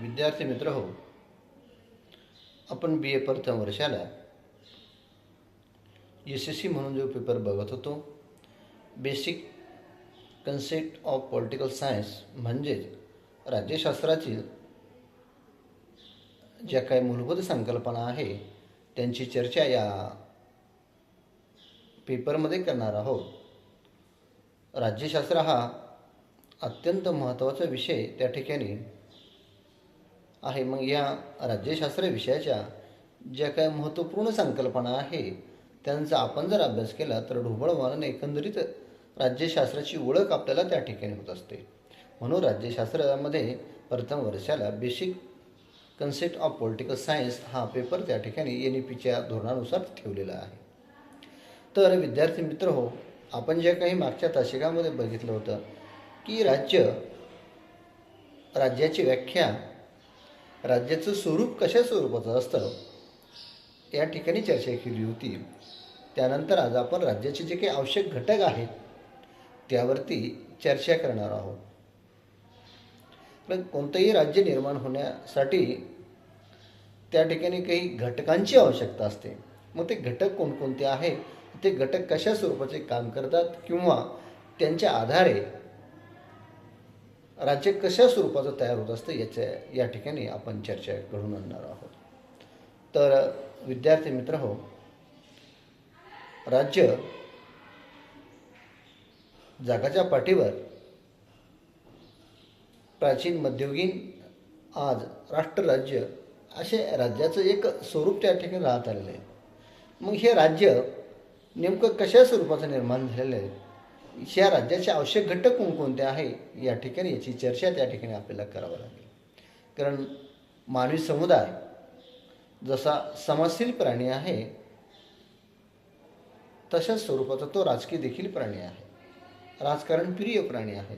विद्यार्थी मित्र हो आपण बी ए प्रथम वर्षाला एस एस सी म्हणून जो पेपर बघत होतो basic concept of political science म्हणजेच राज्यशास्त्रातील ज्या काही मूलभूत संकल्पना आहे त्यांची चर्चा या पेपरमध्ये करणार आहोत. राज्यशास्त्र हा अत्यंत महत्त्वाचा विषय त्या ठिकाणी आहे. मग या राज्यशास्त्र विषयाच्या ज्या काही महत्त्वपूर्ण संकल्पना आहे त्यांचा आपण जर अभ्यास केला तर ढोबळ मानाने एकंदरीत राज्यशास्त्राची ओळख आपल्याला त्या ठिकाणी होत असते. म्हणून राज्यशास्त्रामध्ये प्रथम वर्षाला basic concept of political science हा पेपर त्या ठिकाणी एन ई पीच्या धोरणानुसार ठेवलेला आहे. तर विद्यार्थी मित्र हो आपण जे काही मागच्या तासिकामध्ये बघितलं होतं की राज्य राज्याची व्याख्या राज्याचं स्वरूप कशा स्वरूपाचं असतं या ठिकाणी चर्चा केली होती. त्यानंतर आज आपण राज्याचे जे काही आवश्यक घटक आहेत त्यावरती चर्चा करणार आहोत. पण कोणतंही राज्य निर्माण होण्यासाठी त्या ठिकाणी काही घटकांची आवश्यकता असते. मग ते घटक कोणकोणते आहेत ते घटक कशा स्वरूपाचे काम करतात किंवा त्यांच्या आधारे राज्य कशा स्वरूपाचं तयार होत असतं याच्या या ठिकाणी आपण चर्चा घडून आणणार आहोत. तर विद्यार्थी मित्र हो राज्य जगाच्या पाठीवर प्राचीन मध्ययुगीन आज राष्ट्रराज्य असे राज्याचं एक स्वरूप त्या ठिकाणी राहत आलेलं आहे. मग हे राज्य नेमकं कशा स्वरूपाचं निर्माण झालेलं आहे? या राज्याचे आवश्यक घटक कोणकोणते आहे या ठिकाणी याची चर्चा त्या ठिकाणी आपल्याला करावं लागेल. कारण मानवी समुदाय जसा समाजशील प्राणी आहे तशाच स्वरूपाचा तो राजकीय देखील प्राणी आहे. राजकारण प्रिय प्राणी आहे.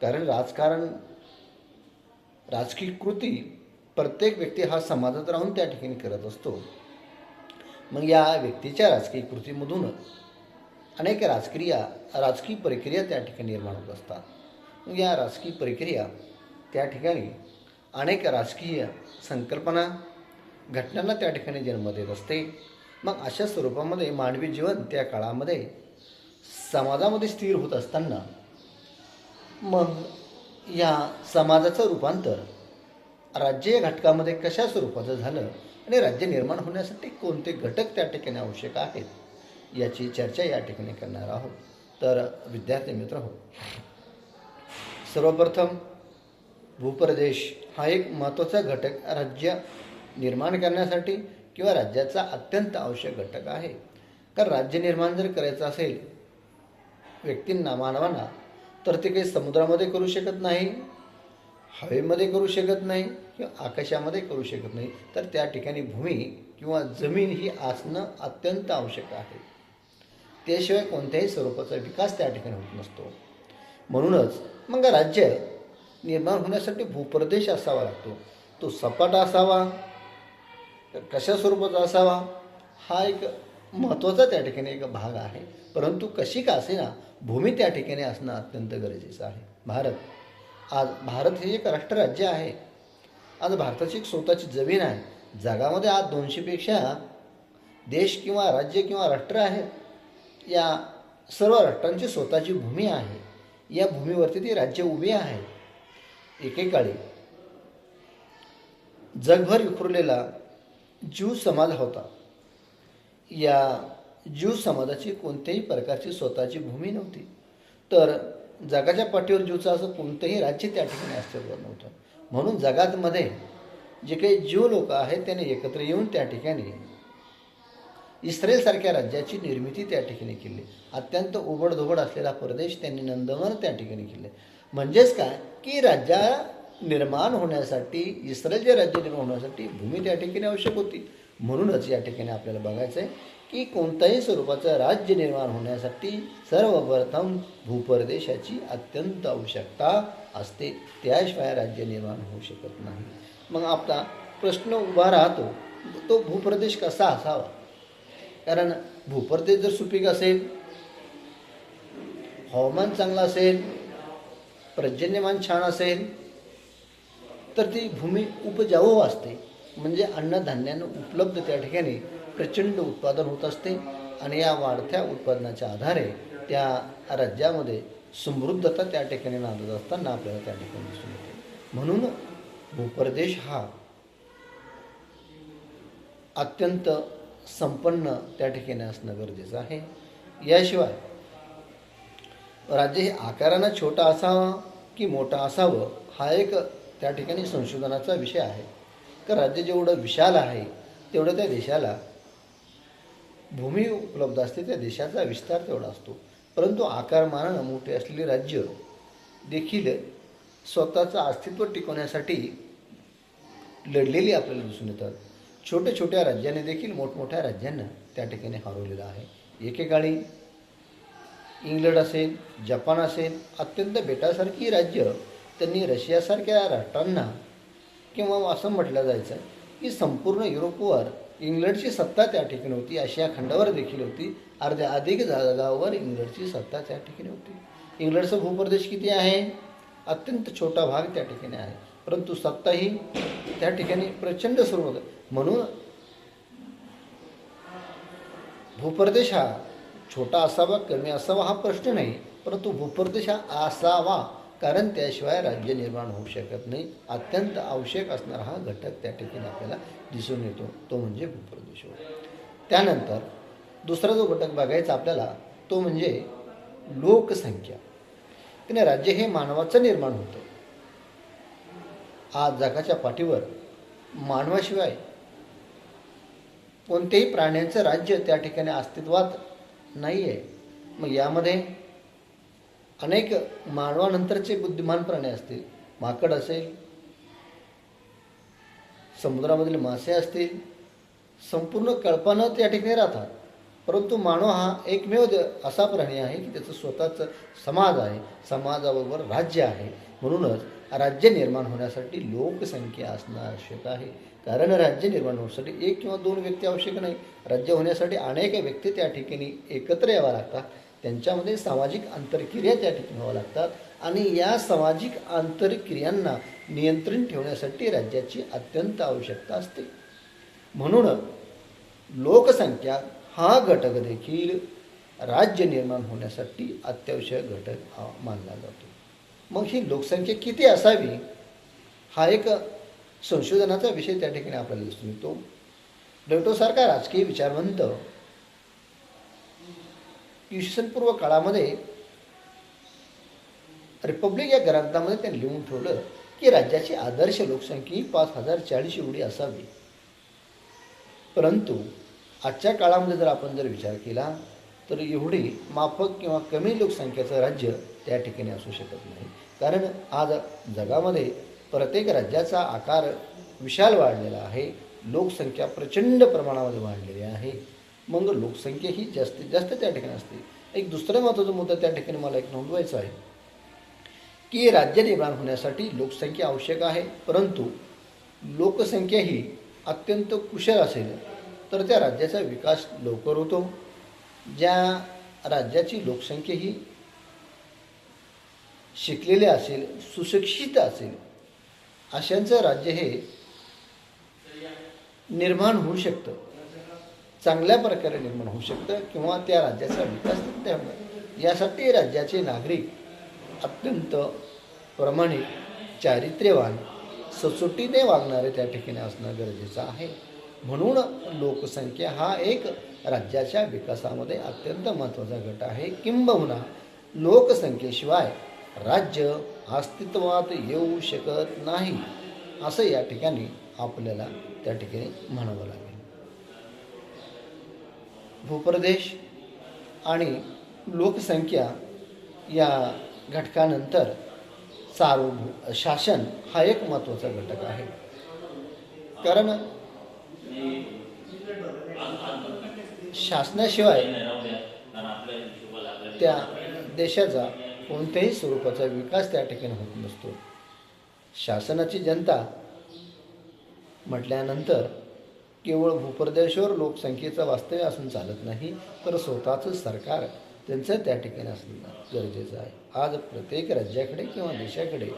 कारण राजकारण राजकीय कृती प्रत्येक व्यक्ती हा समाजात राहून त्या ठिकाणी करत असतो. मग या व्यक्तीच्या राजकीय कृतीमधूनच अनेक राजकीय राजकीय प्रक्रिया त्या ठिकाणी निर्माण होत असतात. मग या राजकीय प्रक्रिया त्या ठिकाणी अनेक राजकीय संकल्पना घटनांना त्या ठिकाणी जन्म देत असते. मग अशा स्वरूपामध्ये मानवी जीवन त्या काळामध्ये समाजामध्ये स्थिर होत असताना मग या समाजाचं रूपांतर राज्य या घटकामध्ये कशा स्वरूपाचं झालं आणि राज्य निर्माण होण्यासाठी कोणते घटक त्या ठिकाणी आवश्यक आहेत? याची चर्चा या ठिकाणी करणार आहोत. तर विद्यार्थी मित्र हो सर्वप्रथम भूप्रदेश हा एक महत्त्वाचा घटक राज्य निर्माण करण्यासाठी किंवा राज्याचा अत्यंत आवश्यक घटक आहे. कारण राज्य निर्माण जर करायचं असेल व्यक्तींना मानवांना तर ते काही समुद्रामध्ये करू शकत नाही हवेमध्ये करू शकत नाही किंवा आकाशामध्ये करू शकत नाही. तर त्या ठिकाणी भूमी किंवा जमीन ही असणं अत्यंत आवश्यक आहे. त्याशिवाय कोणत्याही स्वरूपाचा विकास त्या ठिकाणी होत नसतो. म्हणूनच मग राज्य निर्माण होण्यासाठी भूप्रदेश असावा लागतो. तो सपाट असावा कशा स्वरूपाचा असावा हा एक महत्त्वाचा त्या ठिकाणी एक भाग आहे. परंतु कशी का असेना भूमी त्या ठिकाणी असणं अत्यंत गरजेचं आहे. भारत आज भारत हे एक राष्ट्रराज्य आहे. आज भारताची एक स्वतःची जमीन आहे. जगामध्ये आज दोनशेपेक्षा देश किंवा राज्य किंवा राष्ट्र आहेत. या सर्व राष्ट्रांची स्वतःची भूमी आहे. या भूमीवरती ती राज्य उभी आहे. एकेकाळी जगभर विखुरलेला ज्यू समाज होता. या ज्यू समाजाची कोणत्याही प्रकारची स्वतःची भूमी नव्हती. तर जगाच्या पाठीवर ज्यूचं असं कोणतंही राज्य त्या ठिकाणी अस्तित्वात नव्हतं. म्हणून जगातमध्ये जे काही ज्यू लोक आहेत त्याने एकत्र येऊन त्या ठिकाणी इस्रायलसारख्या राज्याची निर्मिती त्या ठिकाणी केली. अत्यंत उबडधोबड असलेला प्रदेश त्यांनी नंदवन त्या ठिकाणी केले. म्हणजेच काय? की राज्या निर्माण होण्यासाठी इस्रायलचे राज्य निर्माण होण्यासाठी भूमी त्या ठिकाणी आवश्यक होती. म्हणूनच या ठिकाणी आपल्याला बघायचं आहे की कोणत्याही स्वरूपाचं राज्य निर्माण होण्यासाठी सर्वप्रथम भूप्रदेशाची अत्यंत आवश्यकता असते. त्याशिवाय राज्य निर्माण होऊ शकत नाही. मग आपला प्रश्न उभा राहतो तो भूप्रदेश कसा असावा? कारण भूप्रदेश जर सुपीक असेल हवामान चांगलं असेल पर्जन्यमान छान असेल तर ती भूमी उपजाऊ असते म्हणजे अन्नधान्यानं उपलब्ध त्या ठिकाणी प्रचंड उत्पादन होत असते आणि या वाढत्या उत्पादनाच्या आधारे त्या राज्यामध्ये समृद्धता त्या ठिकाणी नांदत असताना आपल्याला त्या ठिकाणी दिसून येते. म्हणून भूप्रदेश हा अत्यंत संपन्न त्या ठिकाणी असणं गरजेचं आहे. याशिवाय राज्य हे आकारानं छोटा असावा की मोठा असावं हा एक त्या ठिकाणी संशोधनाचा विषय आहे. तर राज्य जेवढं विशाल आहे तेवढं त्या देशाला भूमी उपलब्ध असते त्या देशाचा विस्तार तेवढा असतो. परंतु आकारमानानं मोठे असलेली राज्य देखील स्वतःचं अस्तित्व टिकवण्यासाठी लढलेली आपल्याला दिसून येतात. छोट्या छोट्या राज्याने देखील मोठमोठ्या राज्यांना त्या ठिकाणी हरवलेलं आहे. एकेकाळी इंग्लंड असेल जपान असेल अत्यंत बेटासारखी राज्य त्यांनी रशियासारख्या राष्ट्रांना किंवा असं म्हटलं जायचं की संपूर्ण युरोपवर इंग्लंडची सत्ता त्या ठिकाणी होती आशिया खंडावर देखील होती अर्ध्या अधिक जागावर इंग्लंडची सत्ता त्या ठिकाणी होती. इंग्लंडचा भूप्रदेश किती आहे? अत्यंत छोटा भाग त्या ठिकाणी आहे. परंतु सत्ता ही त्या ठिकाणी प्रचंड सुरू होतं म्हणून भूप्रदेश हा छोटा असावा कमी असावा हा प्रश्न नाही परंतु भूप्रदेश हा असावा कारण त्याशिवाय राज्य निर्माण होऊ शकत नाही. अत्यंत आवश्यक असणारा हा घटक त्या ठिकाणी आपल्याला दिसून येतो तो म्हणजे भूप्रदेश. त्यानंतर दुसरा जो घटक बघायचा आपल्याला तो म्हणजे लोकसंख्या. त्याने राज्य हे मानवाचं निर्माण होतं. आज जगाच्या पाठीवर मानवाशिवाय कोणत्याही प्राण्यांचं राज्य त्या ठिकाणी अस्तित्वात नाही आहे मग यामध्ये अनेक मानवानंतरचे बुद्धिमान प्राणी असतील माकड असेल समुद्रामधील मासे असतील संपूर्ण कल्पना त्या ठिकाणी राहतात. परंतु मानव हा एकमेव असा प्राणी आहे की त्याचं स्वतःचं समाज आहे. समाजाबरोबर राज्य आहे. म्हणूनच राज्य निर्माण होण्यासाठी लोकसंख्या असणं आवश्यक आहे. कारण राज्य निर्माण होण्यासाठी एक किंवा दोन व्यक्ती आवश्यक नाही. राज्य होण्यासाठी अनेक व्यक्ती त्या ठिकाणी एकत्र याव्या लागतात. त्यांच्यामध्ये सामाजिक आंतरक्रिया त्या ठिकाणी व्हाव्या लागतात. आणि या सामाजिक आंतरक्रियांना नियंत्रण ठेवण्यासाठी राज्याची अत्यंत आवश्यकता असते. म्हणून लोकसंख्या हा घटक देखील राज्य निर्माण होण्यासाठी अत्यावश्यक घटक हा मानला जातो. मग ही लोकसंख्या किती असावी हा एक संशोधनाचा विषय त्या ठिकाणी आपल्याला दिसून येतो. प्लेटोसारखा राजकीय विचारवंत पूर्व काळामध्ये रिपब्लिक या ग्रंथामध्ये त्यांनी लिहून ठेवलं की राज्याची आदर्श लोकसंख्या ही पाच हजार चाळीस एवढी असावी. परंतु आजच्या काळामध्ये जर आपण जर विचार केला तर एवढी माफक किंवा कमी लोकसंख्येचं राज्य त्या ठिकाणी असू शकत नाही. कारण आज जगामध्ये प्रत्येक राज्याचा आकार विशाल वाढलेला आहे. लोकसंख्या प्रचंड प्रमाणामध्ये वाढलेली आहे. मग लोकसंख्या ही जास्तीत जास्त त्या ठिकाणी असते. एक दुसरा महत्त्वाचा मुद्दा त्या ठिकाणी मला एक नोंदवायचा आहे की राज्य निर्माण होण्यासाठी लोकसंख्या आवश्यक आहे परंतु लोकसंख्या ही अत्यंत कुशल असेल तर त्या राज्याचा विकास लवकर होतो. ज्या राज्याची लोकसंख्या ही शिकलेले असेल सुशिक्षित असेल अशांचं राज्य हे निर्माण होऊ शकतं. चांगल्या प्रकारे निर्माण होऊ शकतं किंवा त्या राज्याचा विकास तिथे यासाठी राज्याचे नागरिक अत्यंत प्रमाणित चारित्र्यवान सचोटीने वागणारे त्या ठिकाणी असणं गरजेचं आहे. म्हणून लोकसंख्या हा एक राज्याच्या विकासामध्ये अत्यंत महत्त्वाचा गट आहे. किंबहुना लोकसंख्येशिवाय राज्य अस्तित्वात येऊ शकत नाही असं या ठिकाणी आपल्याला त्या ठिकाणी म्हणावं लागेल. भूप्रदेश आणि लोकसंख्या या घटकानंतर सार्वभू शासन हा एक महत्त्वाचा घटक आहे. कारण शासनाशिवाय त्या देशाचा कोणत्याही स्वरूपाचा विकास त्या ठिकाणी होत नसतो. शासनाची जनता म्हटल्यानंतर केवळ भूप्रदेशावर लोकसंख्येचं वास्तव्य असून चालत नाही तर स्वतःचं सरकार त्यांचं त्या ठिकाणी असणं गरजेचं आहे. आज प्रत्येक राज्याकडे किंवा देशाकडे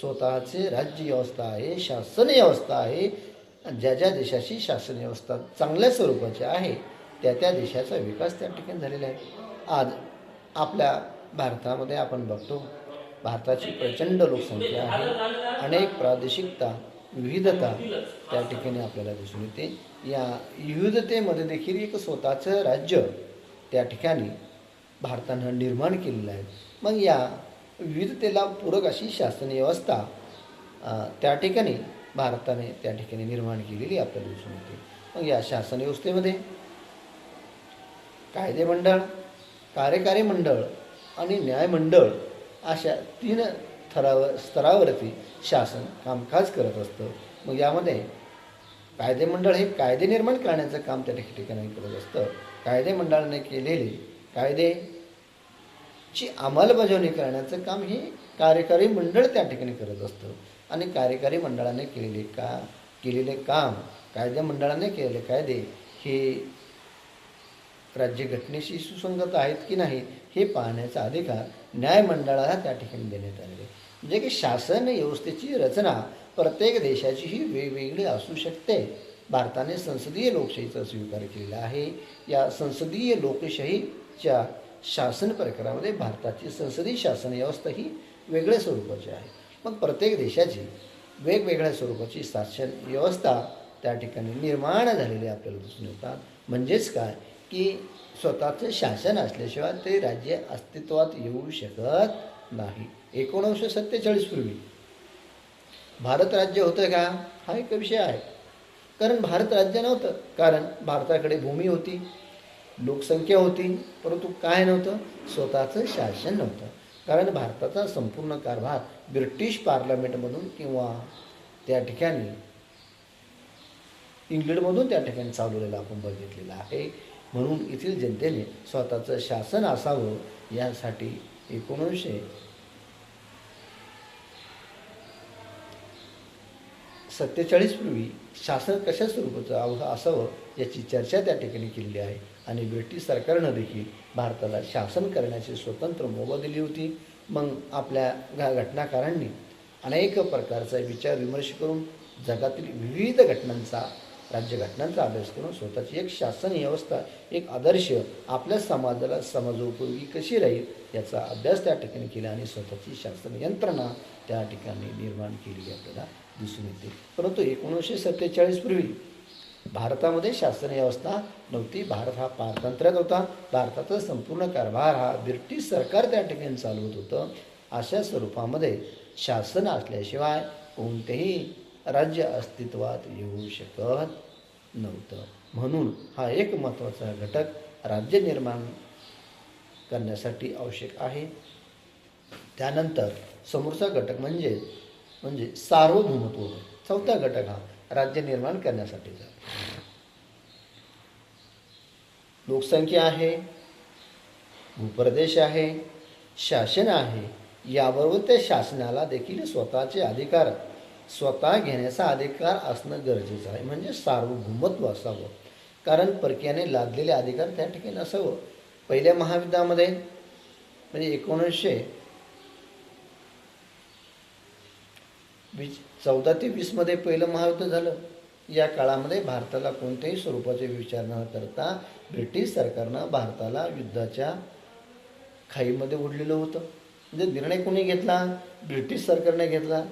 स्वतःचे राज्य व्यवस्था आहे शासन व्यवस्था आहे. ज्या ज्या देशाची शासन व्यवस्था चांगल्या स्वरूपाची आहे त्या त्या देशाचा विकास त्या ठिकाणी झालेला आहे. आज आपल्या भारतामध्ये आपण बघतो भारताची प्रचंड लोकसंख्या आहे. अनेक प्रादेशिकता विविधता त्या ठिकाणी आपल्याला दिसून येते. या विविधतेमध्ये देखील एक स्वतःचं राज्य त्या ठिकाणी भारतानं निर्माण केलेलं आहे. मग या विविधतेला पूरक अशी शासन व्यवस्था त्या ठिकाणी भारताने त्या ठिकाणी निर्माण केलेली आपल्याला दिसून येते. मग या शासन व्यवस्थेमध्ये कायदे मंडळ कार्यकारी मंडळ आणि न्यायमंडळ अशा तीन थरावर स्तरावरती शासन कामकाज करत असतं. मग यामध्ये कायदे मंडळ हे कायदे निर्माण करण्याचं काम त्या ठिकाणी करत असतं. कायदे मंडळाने केलेले कायदेची अंमलबजावणी करण्याचं काम हे कार्यकारी मंडळ त्या ठिकाणी करत असतं. आणि कार्यकारी मंडळाने केलेले का केलेले काम कायदे मंडळाने केलेले कायदे हे राज्यघटनेशी सुसंगत आहेत की नाही हे पाहण्याचा अधिकार न्यायमंडळाला त्या ठिकाणी देण्यात आलेले आहे. म्हणजे की शासन व्यवस्थेची रचना प्रत्येक देशाची ही वेगवेगळी असू शकते. भारताने संसदीय लोकशाहीचा स्वीकार केलेला आहे. या संसदीय लोकशाहीच्या शासन प्रकारामध्ये भारताची संसदीय शासन व्यवस्था ही वेगळ्या स्वरूपाची आहे. मग प्रत्येक देशाची वेगवेगळ्या स्वरूपाची शासन व्यवस्था त्या ठिकाणी निर्माण झालेली आपल्याला दिसून येतात. म्हणजेच काय? की स्वतःचं शासन असल्याशिवाय ते राज्य अस्तित्वात येऊ शकत नाही. एकोणीसशे सत्तेचाळीस पूर्वी भारत राज्य होतं का? हा एक विषय आहे. कारण भारत राज्य नव्हतं. कारण भारताकडे भूमी होती लोकसंख्या होती परंतु काय नव्हतं? स्वतःचं शासन नव्हतं. कारण भारताचा संपूर्ण कारभार ब्रिटिश पार्लमेंटमधून किंवा त्या ठिकाणी इंग्लंडमधून त्या ठिकाणी चालवलेला आपण बघितलेला आहे. म्हणून येथील जनतेने स्वतःचं शासन असावं यासाठी एकोणीसशे सत्तेचाळीसपूर्वी शासन कशा स्वरूपाचं आव- असावं याची चर्चा त्या ठिकाणी केलेली आहे. आणि ब्रिटिश सरकारनं देखील भारताला शासन करण्याची स्वतंत्र मोबा दिली होती. मग आपल्या घ घटनाकारांनी अनेक प्रकारचा विचार विमर्श करून जगातील विविध घटनांचा राज्यघटनांचा अभ्यास करून स्वतःची एक शासन व्यवस्था एक आदर्श आपल्या समाजाला समाजोपयोगी कशी राहील याचा अभ्यास त्या ठिकाणी केला आणि स्वतःची शासन यंत्रणा त्या ठिकाणी निर्माण केलेली आपल्याला दिसून येते. परंतु एकोणीसशे सत्तेचाळीसपूर्वी भारतामध्ये शासन व्यवस्था नव्हती. भारत हा पारतंत्र्यात होता. भारताचा संपूर्ण कारभार हा ब्रिटिश सरकार त्या ठिकाणी चालवत होतं. अशा स्वरूपामध्ये शासन असल्याशिवाय कोणतेही राज्य अस्तित्वात येऊ शकत नव्हतं. म्हणून हा एक महत्त्वाचा घटक राज्य निर्माण करण्यासाठी आवश्यक आहे. त्यानंतर समोरचा घटक म्हणजे म्हणजे सार्वभौमत्व. चौथा घटक हा राज्य निर्माण करण्यासाठीचा लोकसंख्या आहे भूप्रदेश आहे शासन आहे याबरोबर त्या शासनाला देखील स्वतःचे अधिकार स्वतः घेण्याचा अधिकार असणं गरजेचं आहे. म्हणजे सार्वभौमत्व असावं. कारण परकीयाने लादलेले अधिकार त्या ठिकाणी असावं पहिल्या महायुद्धामध्ये म्हणजे एकोणीसशे वीस चौदा ते वीसमध्ये पहिलं महायुद्ध झालं. या काळामध्ये भारताला कोणत्याही स्वरूपाचे विचार न करता ब्रिटिश सरकारनं भारताला युद्धाच्या खाईमध्ये ओढलेलं होतं. म्हणजे निर्णय कोणी घेतला? ब्रिटिश सरकारने घेतला.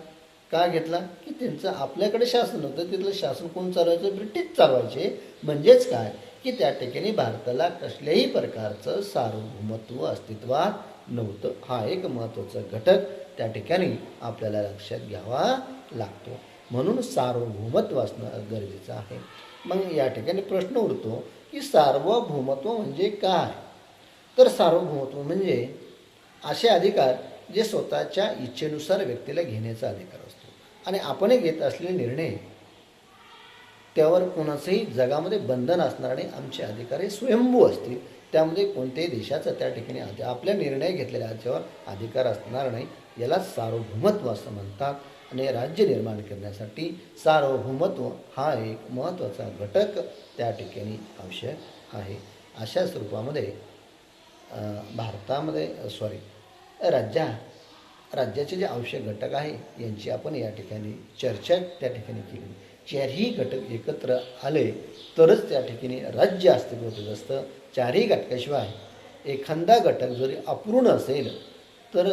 का घेतला? की त्यांचं आपल्याकडे शासन होतं तिथलं शासन कोण चालवायचं? ब्रिटिश चालवायचे. म्हणजेच काय? की त्या ठिकाणी भारताला कसल्याही प्रकारचं सार्वभौमत्व अस्तित्वात नव्हतं. हा एक महत्त्वाचा घटक त्या ठिकाणी आपल्याला लक्षात घ्यावा लागतो. म्हणून सार्वभौमत्व असणं गरजेचं आहे. मग या ठिकाणी प्रश्न उरतो की सार्वभौमत्व म्हणजे काय? तर सार्वभौमत्व म्हणजे असे अधिकार जे स्वतःच्या इच्छेनुसार व्यक्तीला घेण्याचा अधिकार असतो. आणि आपण घेत असलेले निर्णय त्यावर कोणाचंही जगामध्ये बंधन असणार नाही आमचे अधिकार हे स्वयंभू असतील. त्यामध्ये कोणत्याही देशाचा त्या ठिकाणी आपल्या निर्णय घेतलेल्या याच्यावर अधिकार असणार नाही याला सार्वभौमत्व असं म्हणतात. आणि राज्य निर्माण करण्यासाठी सार्वभौमत्व हा एक महत्त्वाचा घटक त्या ठिकाणी आवश्यक आहे. अशा स्वरूपामध्ये भारतामध्ये सॉरी राज्या राज्याचे जे आवश्यक घटक आहे यांची आपण या ठिकाणी चर्चा त्या ठिकाणी केली. चारही घटक एकत्र आले तरच त्या ठिकाणी राज्य अस्तित्वात असतं चारही घटकाशिवाय एखादा घटक जरी अपूर्ण असेल तर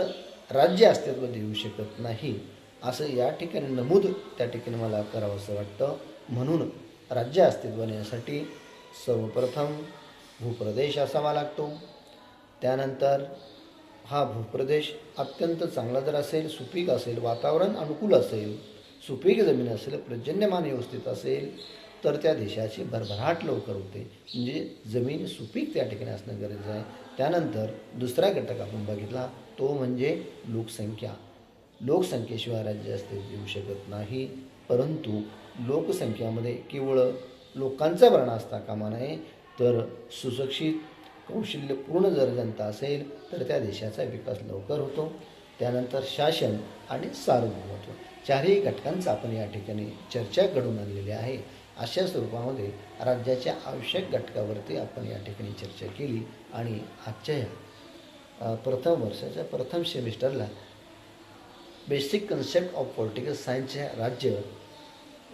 राज्य अस्तित्वात येऊ शकत नाही. असं या ठिकाणी नमूद त्या ठिकाणी मला करावं असं वाटतं. म्हणून राज्य अस्तित्वात येण्यासाठी सर्वप्रथम भूप्रदेश असावा लागतो. त्यानंतर हा भूप्रदेश अत्यंत चांगला जर असेल सुपीक असेल वातावरण अनुकूल असेल सुपीक जमीन असेल पर्जन्यमान व्यवस्थित असेल तर त्या देशाची भरभराट लवकर होते. म्हणजे जमीन सुपीक त्या ठिकाणी असणं गरजेचं आहे. त्यानंतर दुसरा घटक आपण बघितला तो म्हणजे लोकसंख्या. लोकसंख्येशिवाय राज्य असते येऊ शकत नाही परंतु लोकसंख्यामध्ये केवळ लोकांचा भरणा असता कामा नये तर सुशिक्षित कौशल्यपूर्ण जर जनता असेल तर त्या देशाचा विकास लवकर होतो. त्यानंतर शासन आणि सार्वभौमत्व. चारही घटकांचा आपण या ठिकाणी चर्चा घडून आणलेली आहे. अशा स्वरूपामध्ये राज्याच्या आवश्यक घटकावरती आपण या ठिकाणी चर्चा केली आणि आजच्या या प्रथम वर्षाच्या प्रथम सेमिस्टरला बेसिक कन्सेप्ट ऑफ पॉलिटिकल सायन्सच्या राज्य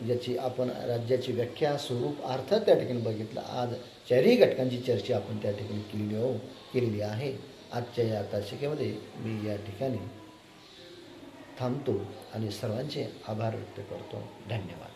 याची आपण राज्याची व्याख्या स्वरूप अर्थ त्या ठिकाणी बघितलं. आज चारही घटकांची चर्चा आपण त्या ठिकाणी केलेली हो केलेली आहे. आजच्या या तासिकेमध्ये मी या ठिकाणी थांबतो आणि सर्वांचे आभार व्यक्त करतो. धन्यवाद.